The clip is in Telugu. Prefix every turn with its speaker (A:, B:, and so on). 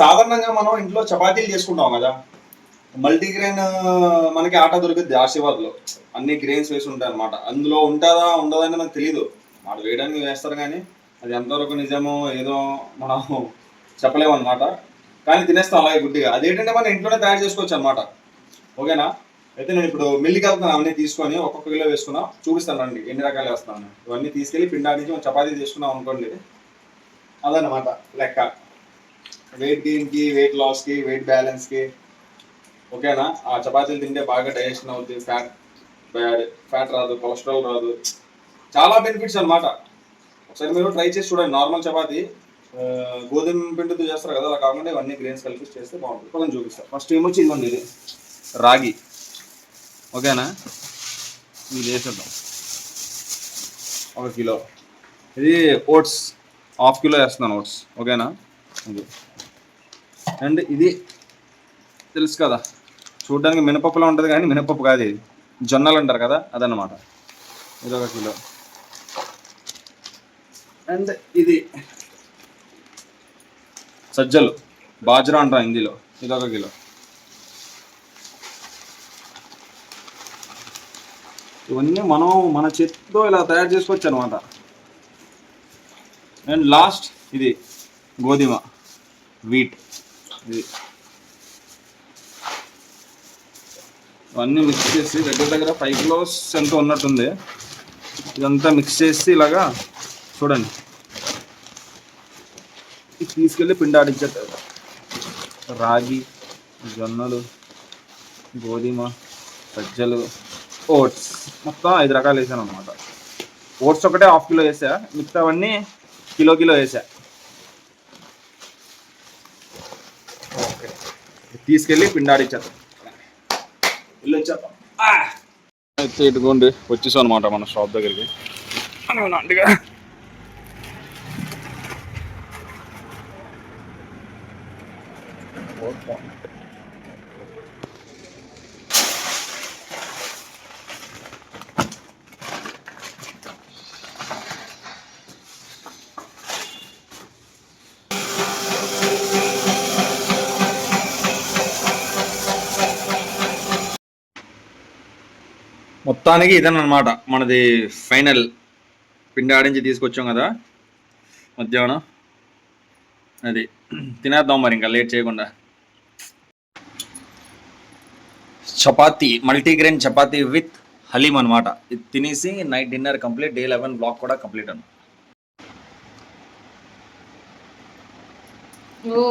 A: సాధారణంగా మనం ఇంట్లో చపాతీలు చేసుకుంటాం కదా. మల్టీగ్రెయిన్ మనకి ఆట దొరుకుద్ది ఆశీర్వాద్లో అన్ని గ్రెయిన్స్ వేసి ఉంటాయి అనమాట అందులో ఉంటుందా ఉండదని మనకు తెలియదు మాట వేయడానికి వేస్తారు కానీ అది ఎంతవరకు నిజమో ఏదో మనం చెప్పలేము అనమాట కానీ తినేస్తాం అలాగే గుడ్డిగా. అదేంటంటే మనం ఇంట్లోనే తయారు చేసుకోవచ్చు అనమాట ఓకేనా? అయితే నేను ఇప్పుడు మిల్లికి వెళ్తున్నాను అవన్నీ తీసుకొని ఒక్కొక్క కిలో వేసుకున్నా చూపిస్తాను రండి. ఎన్ని రకాలు వేస్తాను. ఇవన్నీ తీసుకెళ్ళి పిండాడించి మనం చపాతీ చేసుకున్నాం అనుకోండి అదనమాట లెక్క. వెయిట్ గెయిన్కి వెయిట్ లాస్కి వెయిట్ బ్యాలెన్స్కి ఓకేనా ఆ చపాతీలు తింటే బాగా డైజెషన్ అవుతుంది ఫ్యాట్ ఫ్యాట్ రాదు కొలెస్ట్రాల్ రాదు. చాలా బెనిఫిట్స్ అన్నమాట. ఒకసారి మీరు ట్రై చేసి చూడండి. నార్మల్ చపాతి గోధుమ పిండితో చేస్తారు కదా అలా కాకుండా ఇవన్నీ గ్రెయిన్స్ కలిపి చేస్తే బాగుంటుంది. కొంచెం చూపిస్తాను ఫస్ట్ ఏమొచ్చి ఇదిగోండి ఇది? రాగి. ఓకేనా ఇది వేసేద్దాం. ఒక కిలో. ఇది ఓట్స్ హాఫ్ కిలో వేస్తున్నాను ఓట్స్ ఓకేనా అండ్ ఇది తెలుసు కదా చూడడానికి మినపప్పులా ఉంటుంది కానీ మినపప్పు కాదు ఇది. జొన్నలు అంటారు కదా అదన్నమాట. ఇది ఒక కిలో. అండ్ ఇది సజ్జలు బాజ్రా అంటారు హిందీలో. ఇది ఒక కిలో. ఇవన్నీ మనం మన చేతితో ఇలా తయారు చేసుకోవచ్చు అనమాట అండ్ లాస్ట్ ఇది గోధుమ వీట్. ఇది. ఇవన్నీ మిక్స్ చేసి దగ్గర దగ్గర ఫైవ్ కిలోస్ ఎంత ఉన్నట్టుంది. ఇదంతా మిక్స్ చేసి ఇలాగా చూడండి. తీసుకెళ్ళి పిండి ఆడించేస్తారు రాగి జొన్నలు గోధుమ సజ్జలు ఓట్స్. మొత్తం ఐదు రకాలు వేసాను అనమాట ఓట్స్ ఒకటే హాఫ్ కిలో వేసా. మిగతావన్నీ కిలో కిలో వేసా. తీసుకెళ్ళి పిండాడిచ్చేద్దాం ఇల్లు వచ్చేద్దాం. అయితే ఇటుకోండి వచ్చేసాం అనమాట మన షాప్ దగ్గరికి. అంటిగా మొత్తానికి ఇదన్నమాట. మనది ఫైనల్. పిండి ఆడించి తీసుకొచ్చాం కదా. మధ్యాహ్నం. అది. తినేద్దాం మరి ఇంకా లేట్ చేయకుండా. చపాతీ మల్టీగ్రెయిన్ చపాతీ విత్ హలీం అనమాట ఇది తినేసి night dinner complete day eleven block కూడా కంప్లీట్ అన్న
B: ఓ.